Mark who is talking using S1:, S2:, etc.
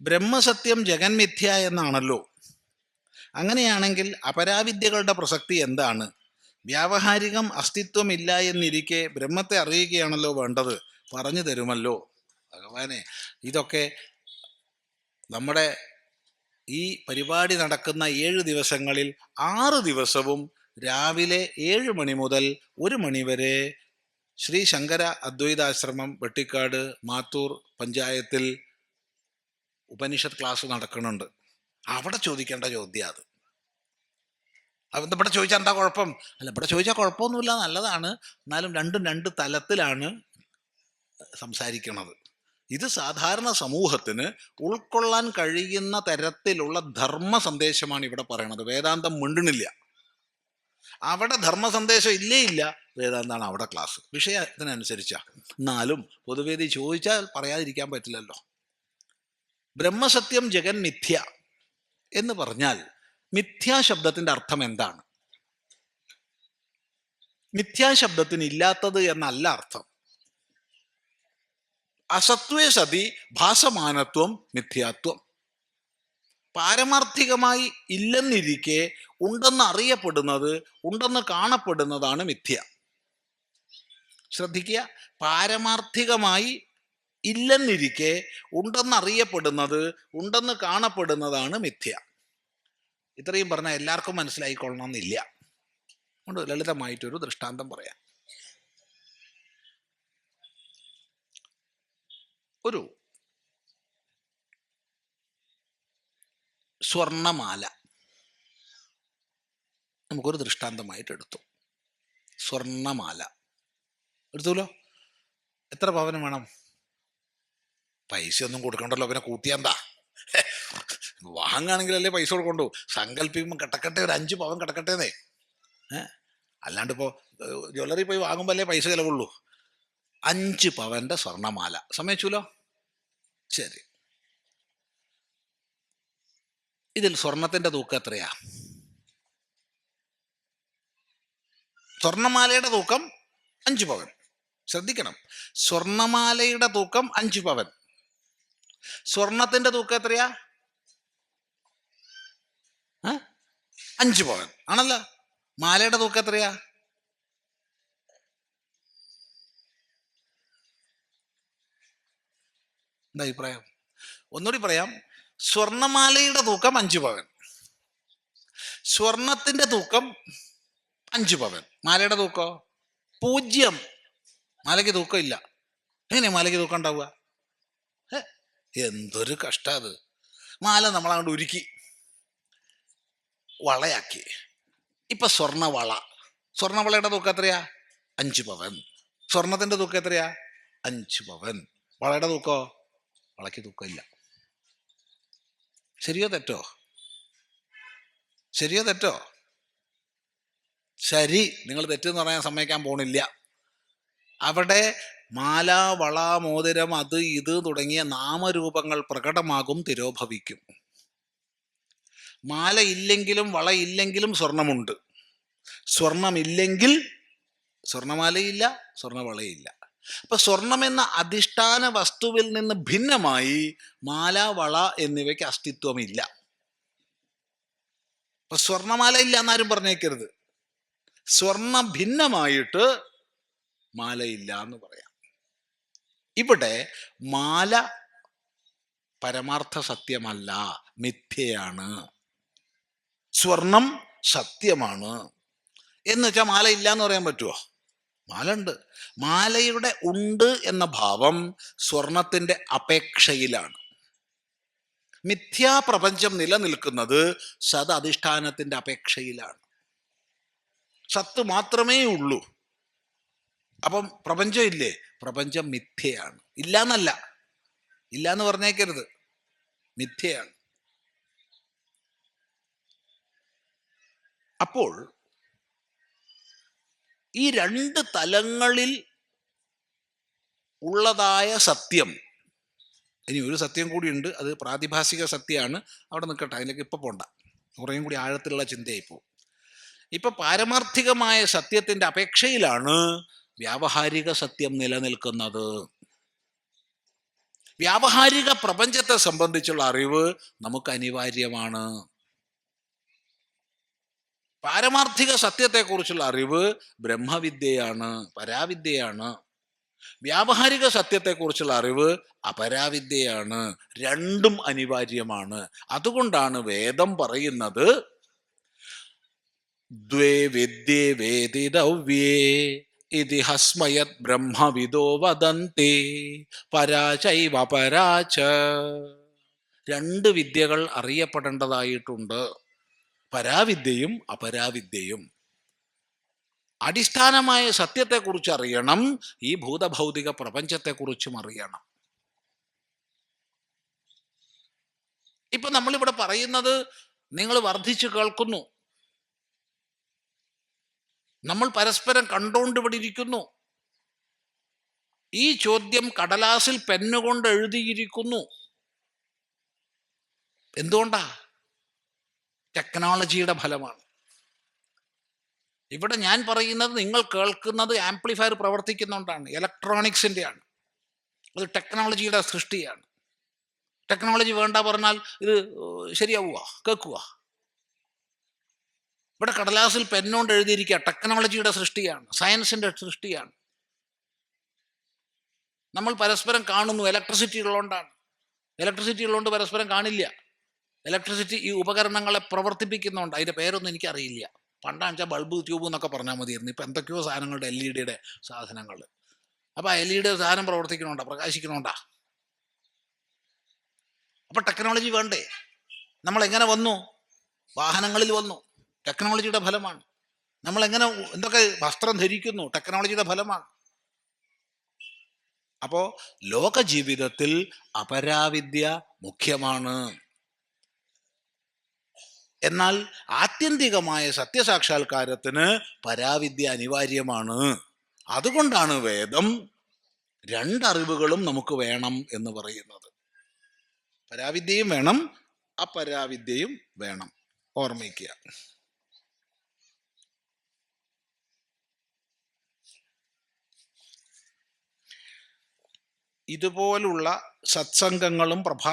S1: ബ്രഹ്മസത്യം ജഗന്മിഥ്യ എന്നാണല്ലോ. അങ്ങനെയാണെങ്കിൽ അപരാവിദ്യകളുടെ പ്രസക്തി എന്താണ്? വ്യാവഹാരികം അസ്തിത്വമില്ല എന്നിരിക്കെ ബ്രഹ്മത്തെ അറിയുകയാണല്ലോ വേണ്ടത്. പറഞ്ഞു തരുമല്ലോ. ഭഗവാനെ ഇതൊക്കെ നമ്മുടെ ഈ പരിപാടി നടക്കുന്ന ഏഴ് ദിവസങ്ങളിൽ ആറ് ദിവസവും രാവിലെ ഏഴ് മണി മുതൽ ഒരു മണി വരെ ശ്രീ ശങ്കര അദ്വൈതാശ്രമം വെട്ടിക്കാട് മാത്തൂർ പഞ്ചായത്തിൽ ഉപനിഷത്ത് ക്ലാസ് നടക്കുന്നുണ്ട്. അവിടെ ചോദിക്കേണ്ട ചോദ്യം അത്. അവിടെ ചോദിച്ചാൽ എന്താ കുഴപ്പം? അല്ല ഇവിടെ ചോദിച്ചാൽ കുഴപ്പമൊന്നുമില്ല നല്ലതാണ്. എന്നാലും രണ്ടും രണ്ട് തലത്തിലാണ് സംസാരിക്കുന്നത് ഇത് സാധാരണ സമൂഹത്തിന് ഉൾക്കൊള്ളാൻ കഴിയുന്ന തരത്തിലുള്ള ധർമ്മ സന്ദേശമാണ് ഇവിടെ പറയുന്നത് വേദാന്തം മിണ്ടണില്ല അവിടെ ധർമ്മ സന്ദേശം ഇല്ലേ ഇല്ല? വേദാന്താണ് അവിടെ ക്ലാസ് വിഷയത്തിനനുസരിച്ചാ. എന്നാലും പൊതുവേദി ചോദിച്ചാൽ പറയാതിരിക്കാൻ പറ്റില്ലല്ലോ. ബ്രഹ്മസത്യം ജഗൻ മിഥ്യ എന്ന് പറഞ്ഞാൽ മിഥ്യാശബ്ദത്തിന്റെ അർത്ഥം എന്താണ്? മിഥ്യാശബ്ദത്തിന് ഇല്ലാത്തത് എന്നല്ല അർത്ഥം. അസത്വേ സതി ഭാസമാനത്വം മിഥ്യാത്വം. പാരമാർത്ഥികമായി ഇല്ലെന്നിരിക്കെ ഉണ്ടെന്ന് അറിയപ്പെടുന്നത് ഉണ്ടെന്ന് കാണപ്പെടുന്നതാണ് മിഥ്യ. ശ്രദ്ധിക്കുക. പാരമാർത്ഥികമായി ഇല്ലെന്നിരിക്കെ ഉണ്ടെന്നറിയപ്പെടുന്നത് ഉണ്ടെന്ന് കാണപ്പെടുന്നതാണ് മിഥ്യ. ഇത്രയും പറഞ്ഞാൽ എല്ലാവർക്കും മനസ്സിലായിക്കൊള്ളണം എന്നില്ല അതുകൊണ്ട് ലളിതമായിട്ടൊരു ദൃഷ്ടാന്തം പറയാം. ഒരു സ്വർണമാല. നമുക്കൊരു ദൃഷ്ടാന്തമായിട്ട് എടുത്തു സ്വർണമാല. എടുത്തുല്ലോ? എത്ര പവനം വേണം? പൈസ ഒന്നും കൊടുക്കണ്ടല്ലോ പിന്നെ കൂട്ടിയാന്താ വാങ്ങുകയാണെങ്കിലല്ലേ പൈസ കൊടുക്കണ്ടു. സങ്കല്പിക്കുമ്പോൾ കിടക്കട്ടെ ഒരു അഞ്ച് പവൻ കിടക്കട്ടേന്നേ എന്നേ അല്ലാണ്ട് ഇപ്പോൾ ജ്വല്ലറി പോയി വാങ്ങുമ്പോൾ അല്ലേ പൈസ ചിലവുള്ളൂ. അഞ്ച് പവന്റെ സ്വർണമാല. സമ്മതിച്ചുല്ലോ? ശരി. ഇതിൽ സ്വർണത്തിന്റെ തൂക്കം എത്രയാ? സ്വർണമാലയുടെ തൂക്കം അഞ്ച് പവൻ. ശ്രദ്ധിക്കണം. സ്വർണമാലയുടെ തൂക്കം അഞ്ച് പവൻ. സ്വർണത്തിന്റെ തൂക്കം എത്രയാ? അഞ്ച് പവൻ. ആണല്ലോ? മാലയുടെ തൂക്കം എത്രയാ? എന്താ അഭിപ്രായം? ഒന്നുകൂടി പറയാം. സ്വർണമാലയുടെ തൂക്കം അഞ്ചു പവൻ. സ്വർണത്തിന്റെ തൂക്കം അഞ്ചു പവൻ. മാലയുടെ തൂക്കോ? പൂജ്യം. മാലയ്ക്ക് തൂക്കം ഇല്ല. എങ്ങനെ മാലയ്ക്ക് തൂക്കം ഉണ്ടാവുക? എന്തൊരു കഷ്ട അത്. മാല നമ്മൾ അങ്ങോട്ട് ഉരുക്കി വളയാക്കി. ഇപ്പൊ സ്വർണവള. സ്വർണവളയുടെ തൂക്കം എത്രയാ? അഞ്ച് പവൻ. സ്വർണത്തിന്റെ തൂക്കം എത്രയാ? അഞ്ച് പവൻ. വളയുടെ തൂക്കോ? വളയ്ക്ക് തൂക്കമില്ല ശരിയോ തെറ്റോ ശരിയോ തെറ്റോ ശരി നിങ്ങൾ തെറ്റെന്ന് പറയാൻ സമ്മതിക്കാൻ പോണില്ല. അവിടെ മാല വള മോതിരം അത് ഇത് തുടങ്ങിയ നാമരൂപങ്ങൾ പ്രകടമാകും തിരോഭവിക്കും. മാല ഇല്ലെങ്കിലും വള ഇല്ലെങ്കിലും സ്വർണമുണ്ട്. സ്വർണമില്ലെങ്കിൽ സ്വർണമാലയില്ല സ്വർണവളയില്ല. അപ്പൊ സ്വർണം എന്ന അധിഷ്ഠാന വസ്തുവിൽ നിന്ന് ഭിന്നമായി മാല വള എന്നിവയ്ക്ക് അസ്തിത്വമില്ല. അപ്പൊ സ്വർണമാല ഇല്ല എന്നാരും പറഞ്ഞേക്കരുത്. സ്വർണ ഭിന്നമായിട്ട് മാലയില്ല എന്ന് പറയാം. ഇവിടെ മാല പരമാർത്ഥ സത്യമല്ല മിഥ്യയാണ്. സ്വർണം സത്യമാണ്. എന്ന് വെച്ചാൽ മാല ഇല്ല എന്ന് പറയാൻ പറ്റുമോ മാല ഉണ്ട് മാലയുടെ ഉണ്ട് എന്ന ഭാവം സ്വർണത്തിന്റെ അപേക്ഷയിലാണ്. മിഥ്യാപ്രപഞ്ചം നിലനിൽക്കുന്നത് സത് അധിഷ്ഠാനത്തിന്റെ അപേക്ഷയിലാണ്. സത്ത് മാത്രമേ ഉള്ളൂ. അപ്പം പ്രപഞ്ചം ഇല്ലേ? പ്രപഞ്ചം മിഥ്യയാണ്. ഇല്ല എന്നല്ല ഇല്ല എന്ന് പറഞ്ഞേക്കരുത്. മിഥ്യയാണ്. അപ്പോൾ ഈ രണ്ട് തലങ്ങളിൽ ഉള്ളതായ സത്യം. ഇനി ഒരു സത്യം കൂടിയുണ്ട് അത് പ്രാതിഭാസിക സത്യമാണ്. അവിടെ നിൽക്കട്ടെ അതിലേക്ക് ഇപ്പോൾ പോണ്ട. കുറേയും കൂടി ആഴത്തിലുള്ള ചിന്തയായിപ്പോ ഇപ്പൊ പാരമാർത്ഥികമായ സത്യത്തിന്റെ അപേക്ഷയിലാണ് വ്യാവഹാരിക സത്യം നിലനിൽക്കുന്നത്. വ്യാവഹാരിക പ്രപഞ്ചത്തെ സംബന്ധിച്ചുള്ള അറിവ് നമുക്ക് അനിവാര്യമാണ്. പാരമാർത്ഥിക സത്യത്തെക്കുറിച്ചുള്ള അറിവ് ബ്രഹ്മവിദ്യയാണ് പരാവിദ്യയാണ്. വ്യാവഹാരിക സത്യത്തെക്കുറിച്ചുള്ള അറിവ് അപരാവിദ്യയാണ്. രണ്ടും അനിവാര്യമാണ്. അതുകൊണ്ടാണ് വേദം പറയുന്നത് ദ്വേ ബ്രഹ്മവിദോ വദന്തി പരാചൈവ പരാച രണ്ട് വിദ്യകൾ അറിയപ്പെടേണ്ടതായിട്ടുണ്ട്. പരാവിദ്യയും അപരാവിദ്യയും. അടിസ്ഥാനമായ സത്യത്തെക്കുറിച്ച് അറിയണം ഈ ഭൂതഭൗതിക പ്രപഞ്ചത്തെക്കുറിച്ചും അറിയണം. ഇപ്പൊ നമ്മളിവിടെ പറയുന്നത് നിങ്ങൾ വർദ്ധിച്ചു കേൾക്കുന്നു. നമ്മൾ പരസ്പരം കണ്ടുകൊണ്ട് ഇവിടെ ഇരിക്കുന്നു. ഈ ചോദ്യം കടലാസിൽ പെന്നുകൊണ്ട് എഴുതിയിരിക്കുന്നു. എന്തുകൊണ്ടാ? ടെക്നോളജിയുടെ ഫലമാണ്. ഇവിടെ ഞാൻ പറയുന്നത് നിങ്ങൾ കേൾക്കുന്നത് ആംപ്ലിഫയർ പ്രവർത്തിക്കുന്നുകൊണ്ടാണ് ഇലക്ട്രോണിക്സിന്റെ ആണ് അത് ടെക്നോളജിയുടെ സൃഷ്ടിയാണ്. ടെക്നോളജി വേണ്ട പറഞ്ഞാൽ ഇത് ശരിയാവുക കേൾക്കുക ഇവിടെ കടലാസിൽ പെന്നുകൊണ്ട് എഴുതിയിരിക്കുക ടെക്നോളജിയുടെ സൃഷ്ടിയാണ് സയൻസിന്റെ സൃഷ്ടിയാണ്. നമ്മൾ പരസ്പരം കാണുന്നു ഇലക്ട്രിസിറ്റി ഉള്ളതുകൊണ്ടാണ് ഇലക്ട്രിസിറ്റി ഉള്ളതുകൊണ്ട് പരസ്പരം കാണില്ല. ഇലക്ട്രിസിറ്റി ഈ ഉപകരണങ്ങളെ പ്രവർത്തിപ്പിക്കുന്നുണ്ട്. അതിന്റെ പേരൊന്നും എനിക്കറിയില്ല. പണ്ടാണെന്ന് വെച്ചാൽ ബൾബ് ട്യൂബ് എന്നൊക്കെ പറഞ്ഞാൽ മതിയായിരുന്നു. ഇപ്പം എന്തൊക്കെയോ സാധനങ്ങളുടെ എൽ ഇ ഡിയുടെ സാധനങ്ങൾ. അപ്പം എൽ ഇ ഡിയുടെ സാധനം പ്രവർത്തിക്കണോണ്ടാ? പ്രകാശിക്കണോണ്ടാ? അപ്പോൾ ടെക്നോളജി വേണ്ടേ? നമ്മൾ എങ്ങനെ വന്നു? വാഹനങ്ങളിൽ വന്നു. ടെക്നോളജിയുടെ ഫലമാണ്. നമ്മൾ എങ്ങനെ എന്തൊക്കെ വസ്ത്രം ധരിക്കുന്നു? ടെക്നോളജിയുടെ ഫലമാണ്. അപ്പോൾ ലോകജീവിതത്തിൽ അപരാവിദ്യ മുഖ്യമാണ്. എന്നാൽ ആത്യന്തികമായ സത്യസാക്ഷാത്കാരത്തിന് പരാവിദ്യ അനിവാര്യമാണ്. അതുകൊണ്ടാണ് വേദം രണ്ടറിവുകളും നമുക്ക് വേണം എന്ന് പറയുന്നത്. പരാവിദ്യയും വേണം അപരാവിദ്യയും വേണം. ഓർമ്മിക്കുക. ഇതുപോലുള്ള സത്സംഗങ്ങളും പ്രഭാ